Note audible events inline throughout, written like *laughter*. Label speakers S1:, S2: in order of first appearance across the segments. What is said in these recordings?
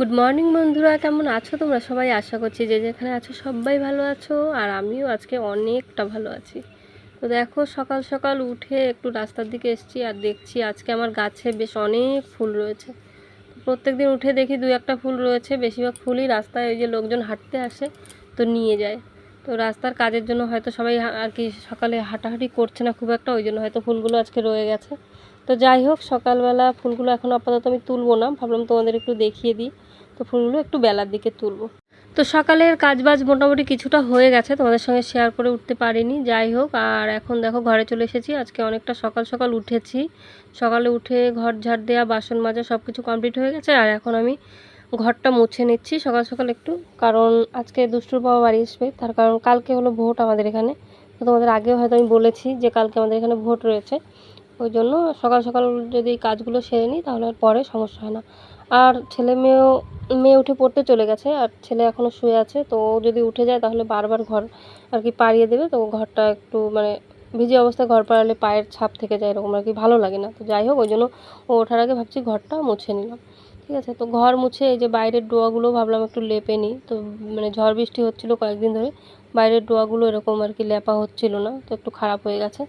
S1: Good morning বন্ধুরা। কেমন আছো তোমরা? সবাই আশা করছি যে যেখানে আছো সবাই ভালো আছো, আর আমিও আজকে অনেকটা ভালো আছি। তো দেখো, সকাল সকাল উঠে একটু রাস্তার দিকে এসেছি আর দেখছি আজকে আমার গাছে বেশ অনেক ফুল রয়েছে। প্রত্যেক দিন উঠে দেখি দু একটা ফুল রয়েছে, বেশিরভাগ ফুলই রাস্তায় ওই যে লোকজন হাঁটতে আসে, তো নিয়ে যায়। তো রাস্তার কাজের জন্য হয়তো সবাই আর কি সকালে হাঁটাহাঁটি করছে না খুব একটা, ওই জন্য হয়তো ফুলগুলো আজকে রয়ে গেছে। তো যাই হোক, সকালবেলা ফুলগুলো এখন আপাতত আমি তুলবো না। ভাবলাম তোমাদের একটু দেখিয়ে দিই। তো ফুলগুলো একটু বেলার দিকে তুলবো। তো সকালের কাজবাজ মোটামুটি কিছুটা হয়ে গেছে, তোমাদের সঙ্গে শেয়ার করে উঠতে পারিনি। যাই হোক, আর এখন দেখো ঘরে চলে এসেছি। আজকে অনেকটা সকাল সকাল উঠেছি। সকালে উঠে ঘর ঝাড় দেওয়া বাসন মাজা সব কিছু কমপ্লিট হয়ে গেছে। আর এখন আমি ঘরটা মুছে নিচ্ছি সকাল সকাল একটু। কারণ আজকে দুষ্টুর বাবা বাড়ি আসবে। তার কারণ কালকে হলো ভোট আমাদের এখানে। তো তোমাদের আগেও হয়তো আমি বলেছি যে কালকে আমাদের এখানে ভোট রয়েছে। ওই জন্য সকাল সকাল যদি কাজগুলো সেরে নিই তাহলে আর পরে সমস্যা হয় না। আর ছেলে মেয়েও, মেয়ে উঠে পড়তে চলে গেছে আর ছেলে এখনও শুয়ে আছে, তো ও যদি উঠে যায় তাহলে বারবার ঘর আর কি পাড়িয়ে দেবে, তো ঘরটা একটু মানে ভিজে অবস্থায় ঘর পাড়ালে পায়ের ছাপ থেকে যায় এরকম আর কি ভালো লাগে না। তো যাই হোক, ওই জন্য ও ওঠার আগে ভাবছি ঘরটা মুছে নিলাম। ঠিক আছে, তো ঘর মুছে এই যে বাইরের ডোয়াগুলো ভাবলাম একটু লেপে নিই। তো মানে ঝড় বৃষ্টি হচ্ছিল কয়েকদিন ধরে, বাইরের ডোয়াগুলো এরকম আর কি লেপা হচ্ছিল না, তো একটু খারাপ হয়ে গেছে।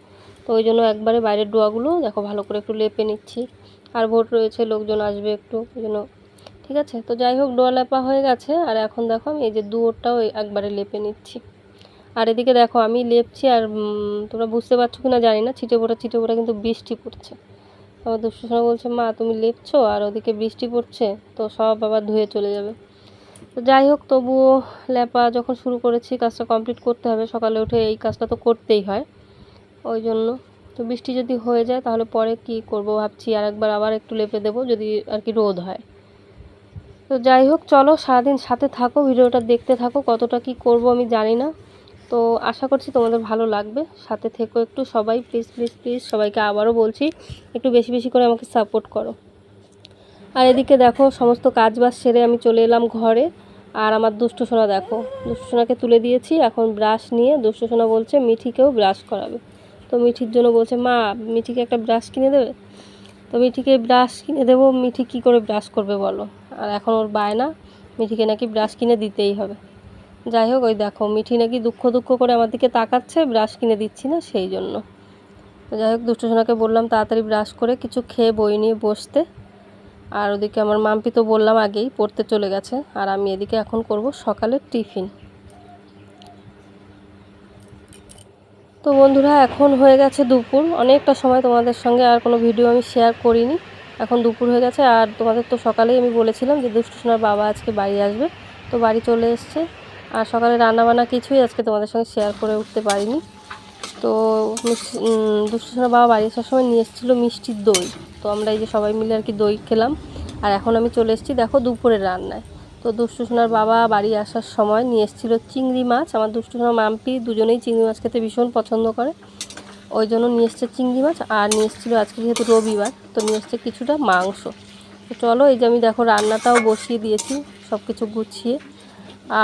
S1: ওই জন্য একবারে বাইরের ডোয়াগুলো দেখো ভালো করে একটু লেপে নিচ্ছি। আর ভোট রয়েছে, লোকজন আসবে একটু, ওই জন্য। ঠিক আছে? তো যাই হোক, ডোয়া লেপা হয়ে গেছে। আর এখন দেখো আমি এই যে দুয়োরটাও একবারে লেপে নিচ্ছি। আর এদিকে দেখো আমি লেপছি আর তোমরা বুঝতে পারছ কি না জানি না, ছিটে ফোটা ছিটে ফোটা কিন্তু বৃষ্টি পড়ছে। আমার দুষ্টু সোনা বলছে, মা, তুমি লেপছো আর ওদিকে বৃষ্টি পড়ছে, তো সব আবার ধুয়ে চলে যাবে। তো যাই হোক, তবুও লেপা যখন শুরু করেছি, কাজটা কমপ্লিট করতে হবে। সকালে উঠে এই কাজটা তো করতেই হয়। ওই জন্য। তো বৃষ্টি যদি হয়ে যায় তাহলে পরে কি করব ভাবছি আর একবার আবার একটু লেপে দেবো যদি আর কি রোদ হয়। তো যাই হোক, চলো সারাদিন সাথে থাকো, ভিডিওটা দেখতে থাকো, কতটা কি করব আমি জানি না। তো আশা করছি তোমাদের ভালো লাগবে। সাথে থেকো একটু সবাই প্লিজ প্লিজ প্লিজ সবাইকে আবারও বলছি, একটু বেশি বেশি করে আমাকে সাপোর্ট করো। আর এদিকে দেখো, সমস্ত কাজ বাজ সেরে আমি চলে এলাম ঘরে। আর আমার দুষ্টু সোনা দেখো, দুষ্টু সোনাকে তুলে দিয়েছি, এখন ব্রাশ নিয়ে দুষ্টু সোনা বলছে মিঠিকেও ব্রাশ করাবে। তো মিঠির জন্য বলছে, মা, মিঠিকে একটা ব্রাশ কিনে দেবে? তো মিঠিকে ব্রাশ কিনে দেবো, মিঠি কী করে ব্রাশ করবে বলো? আর এখন ওর বায়না, মিঠিকে নাকি ব্রাশ কিনে দিতেই হবে। যাই হোক, ওই দেখো, মিঠি নাকি দুঃখ দুঃখ করে আমার দিকে তাকাচ্ছে ব্রাশ কিনে দিচ্ছি না সেই জন্য। তো যাই হোক, দুষ্টু সোনাকে বললাম, তাড়াতাড়ি ব্রাশ করে কিছু খেয়ে বই নিয়ে বসতে। আর ওদিকে আমার মাম্পি তো বললাম আগেই, পড়তে চলে গেছে। আর আমি এদিকে এখন করব সকালের টিফিন। তো বন্ধুরা এখন হয়ে গেছে দুপুর। অনেকটা সময় তোমাদের সঙ্গে আর কোনো ভিডিও আমি শেয়ার করিনি। এখন দুপুর হয়ে গেছে আর তোমাদের তো সকালেই আমি বলেছিলাম যে দুষ্টু সোনার বাবা আজকে বাড়ি আসবে। তো বাড়ি চলে এসছে। আর সকালে রান্নাবান্না কিছুই আজকে তোমাদের সঙ্গে শেয়ার করে উঠতে পারিনি। তো মিষ্টি উম, দুষ্টু সোনার বাবা বাড়ি আসার সময় নিয়ে এসেছিল মিষ্টির দই। তো আমরা এই যে সবাই মিলে আর কি দই খেলাম। আর এখন আমি চলে এসেছি দেখো দুপুরের রান্নায়। তো দুষ্টু সোনার বাবা বাড়ি আসার সময় নিয়ে এসেছিল চিংড়ি মাছ। আমার দুষ্টু সোনার মাম্পি দুজনেই চিংড়ি মাছ খেতে ভীষণ পছন্দ করে। ওই জন্য নিয়ে এসছে চিংড়ি মাছ আর নিয়ে এসেছিল আজকে যেহেতু রবিবার, তো নিয়ে এসছে কিছুটা মাংস। তো চলো এই যে আমি দেখো রান্নাটাও বসিয়ে দিয়েছি সব কিছু গুছিয়ে।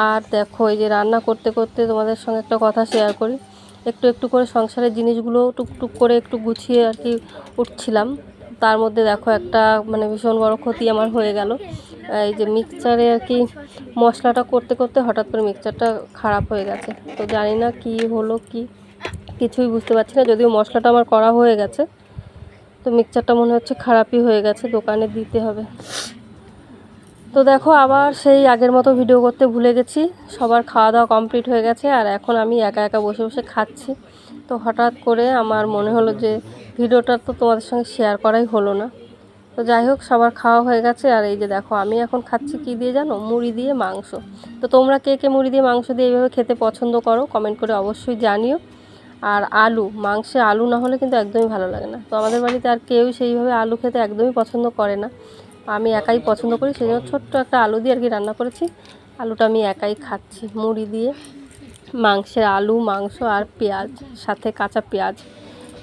S1: আর দেখো এই যে রান্না করতে করতে তোমাদের সঙ্গে একটা কথা শেয়ার করি। একটু একটু করে সংসারের জিনিসগুলো টুকটুক করে একটু গুছিয়ে আর কি উঠছিলাম। তার মধ্যে দেখো একটা মানে ভীষণ বড় ক্ষতি আমার হয়ে গেল। এই যে মিক্সচারে আর কি মশলাটা করতে করতে হঠাৎ করে মিক্সচারটা খারাপ হয়ে গেছে। তো জানি না কি হলো, কি কিছুই বুঝতে পারছি না। যদিও মশলাটা আমার করা হয়ে গেছে, তো মিক্সচারটা মনে হচ্ছে খারাপই হয়ে গেছে, দোকানে দিতে হবে। তো দেখো আবার সেই আগের মতো ভিডিও করতে ভুলে গেছি। সবার খাওয়া দাওয়া কমপ্লিট হয়ে গেছে, আর এখন আমি একা একা বসে বসে খাচ্ছি। তো হঠাৎ করে আমার মনে হলো যে ভিডিওটা তো তোমাদের সঙ্গে শেয়ার করাই হলো না। তো যাই হোক, সবার খাওয়া হয়ে গেছে। আর এই যে দেখো, আমি এখন খাচ্ছি কী দিয়ে জানো? মুড়ি দিয়ে মাংস। তো তোমরা কে কে মুড়ি দিয়ে মাংস দিয়ে এইভাবে খেতে পছন্দ করো কমেন্ট করে অবশ্যই জানিও। আর আলু, মাংসে আলু না হলে কিন্তু একদমই ভালো লাগে না। তো আমাদের বাড়িতে আর কেউই সেইভাবে আলু খেতে একদমই পছন্দ করে না। আমি একাই পছন্দ করি সেই জন্য ছোট্ট একটা আলু দিয়ে আর কি রান্না করেছি। আলুটা আমি একাই খাচ্ছি মুড়ি দিয়ে। মাংসের আলু, মাংস আর পেঁয়াজ, সাথে কাঁচা পেঁয়াজ।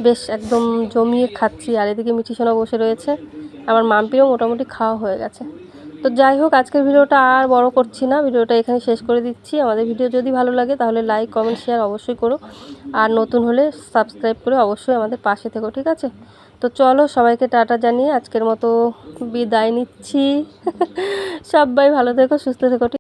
S1: বেশ একদম জমিয়ে খাচ্ছি, আর এদিকে মিঠি সোনা বসে রয়েছে। আমার মাম্পিরও মোটামুটি খাওয়া হয়ে গেছে। তো যাই হোক, আজকের ভিডিওটা আর বড় করছি না। ভিডিওটা এখানে শেষ করে দিচ্ছি। আমাদের ভিডিও যদি ভালো লাগে, তাহলে লাইক, কমেন্ট, শেয়ার অবশ্যই করো। আর নতুন হলে সাবস্ক্রাইব করে অবশ্যই আমাদের পাশে থেকো, ঠিক আছে? তো চলো, সবাইকে টাটা জানিয়ে আজকের মতো বিদায় নিচ্ছি। *laughs* সবাই ভালো থেকো, সুস্থ থেকো